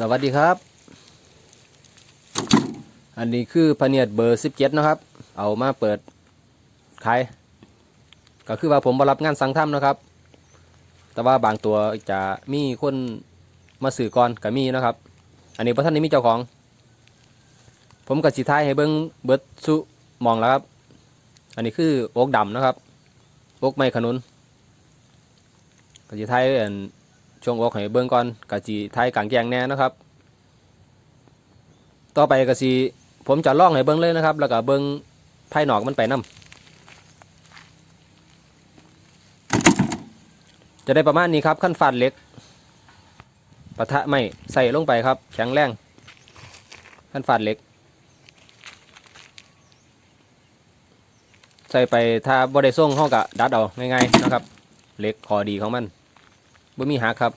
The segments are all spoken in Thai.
สวัสดีครับ อันนี้คือพเนียดเบอร์17นะครับ เอามาเปิดขายก็คือว่าผมมารับงานสั่งทำนะครับ แต่ว่าบางตัวจะมีคนมาสื่อก่อนก็มีนะครับ อันนี้พระท่านนี้มีเจ้าของ ผมกับสีท้ายให้เบิ้งเบิดสุมองแล้วครับ อันนี้คือโอ๊กดำนะครับโอ๊กไม้ขนุนกับสีท้ายอัน ช่วงอกให้เบิ้งก่อนกับสีท้ายกลางแกงแน่นะครับ ต่อไปก็สีผมจะล่องให้เบิ้งเลยนะครับ แล้วก็เบิ้งไผ่หนอกมันไปนํจะได้ประมาณนี้ครับขั้นฟันเล็กปะทะไม่ใส่ลงไปครับ แข็งแรงขั้นฟันเล็ก ใส่ไปถ้าบ่ได้ส่งห้องกะดัดเอาง่ายๆนะครับ เล็กคอดีของมัน บ่มีหักครับ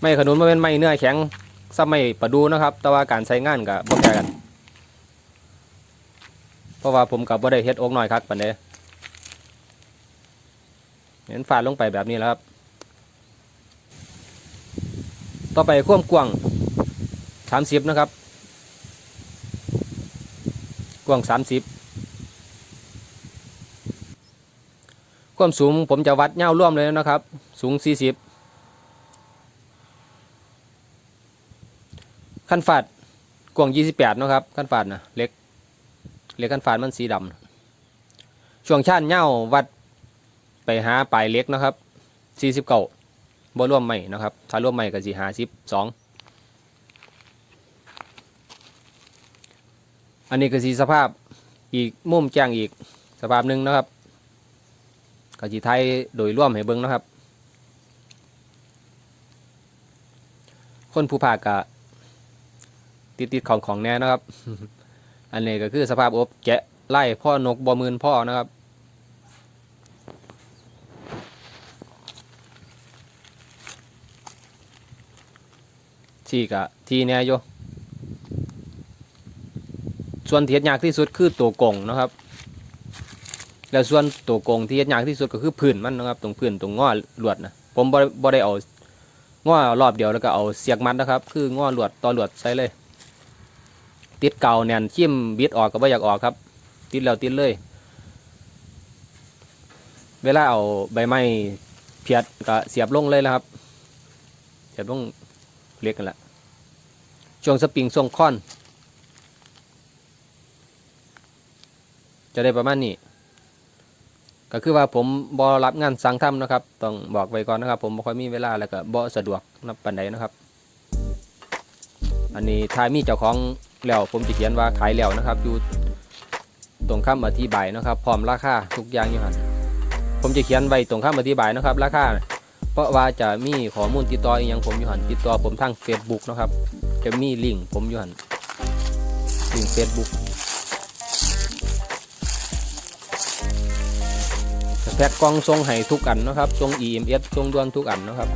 ไม่ขนุนมาเป็นไม้เนื้อแข็งซ้ำไม่ประดูนะครับ แต่ว่าการใช้งานกับบ่แพ้กัน เพราะว่าผมกับบ่ได้เฮ็ดอกหน่อยครับปานใดเห็นฟาดลงไปแบบนี้แล้วครับ ต่อไปควมกว้าง30นะครับ กว้าง30 ความสูงผมจะวัดเงาร่วมเลยนะครับ สูง 40 ขั้นฝาดกว้าง 28 นะครับ ขั้นฝาดนะเล็ก เล็กขั้นฝาดมันสีดำช่วงชานเงาวัดไปหาปลายเล็กนะครับ 49บ่ร่วมใหม่นะครับ ถ้าร่วมใหม่ก็สิ52อันนี้ก็สีสภาพอีกมุมแจ้งอีกสภาพหนึ่งนะครับ กสีไทยโดยร่วมให้เบิ้งนะครับ คนผู้ภาคกะติดติดของของแน่นะครับ อันนี้ก็คือสภาพอบแกะไล่พ่อนกบอมืนพ่อนะครับที่กะที่แน่โยส่วนเที่เฮ็ดยากที่สุดคือตัวกงนะครับ แล้วส่วนตัวกงที่เฮ็ดยากที่สุดก็คือพื้นมันนะครับ ตรงพื้นตรงง้อลวดนะผมบ่ได้บ่ได้เอาง้อรอบเดียวแล้วก็เอาเสียกมัดนะครับ คือง้อลวดต่อลวดใส่เลย ติดเก่าแน่นชิมบิดออกก็บ่อยากออกครับ ติดแล้วติดเลย เวลาเอาใบไม้เพียดก็เสียบลงเลยนะครับ เสียบลงเล็กกันละช่วงสปริงทรงค่อน จะได้ประมาณนี้ ก็คือว่าผมบอรับงานสั่งทำนะครับ ต้องบอกไว้ก่อนนะครับ ผมบ่ค่อยมีเวลาแล้วก็บ่สะดวกนับปันใดนะครับ อันนี้ถ้ามีเจ้าของแล้วผมจะเขียนว่าขายแล้วนะครับอยู่ตรงคำอธิบายนะครับ พร้อมราคาทุกอย่างอยู่หันผมจะเขียนไว้ตรงคำอธิบายนะครับ ราคาเพราะว่าจะมีข้อมูลติดต่ออย่างผมอยู่หันติดต่อผมทาง Facebook นะครับ จะมีลิงก์ผมอยู่หันลิงก์ Facebook แพ็กกล่องทรงให้ทุกอันนะครับทรง EMS ทรงด่วนทุกอันนะครับ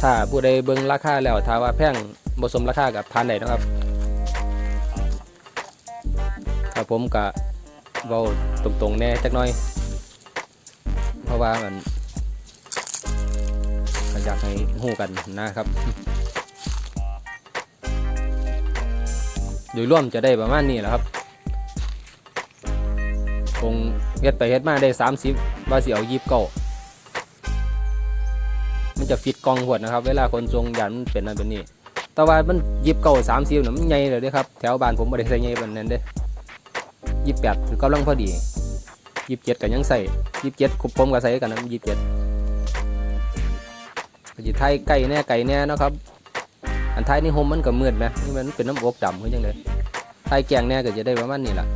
ถ้าผู้ใดเบิ่งราคาแล้วถ้าว่าแพงบ่สมราคากับทานได้นะครับครับผมกะเว้าตรงๆแน่จักหน่อย เพราะว่ามันก็อยากให้ฮู้กันนะครับ โดยร่วมจะได้ประมาณนี้แหละครับคง เฮ็ดไปเฮ็ดมาได้สามสิบว่าสิเอายีบเก้ามันจะฟิตกองหวดนะครับ เวลาคนทรงยันมันเป็นนั่นเป็นนี่แต่ว่ามันยีบเก้าสามสิบน่ะมันใหญ่เลยด้อครับแถวบ้านผมบ่ได้ใส่ใหญ่ปานนั้นเด้ยี่แปดกำลังพอดียี่เจ็ดก็ยังใส่ยี่เจ็ดคุบผมก็ใส่กันนะยี่เจ็ดก็จะไทยไก่แน่ไก่แน่นะครับอันไทยนี่โฮมมันก็มืดไหมนี่มันเป็นน้ำอบดำคือจังเลยไทยแกงแน่ก็จะได้ประมาณนี้แหละ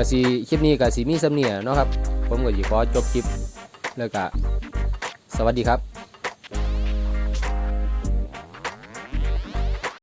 กสีคลิปนี้กสีมีสำเนียเนาะครับ ผมก็สิขอจบคลิปแล้วก็สวัสดีครับ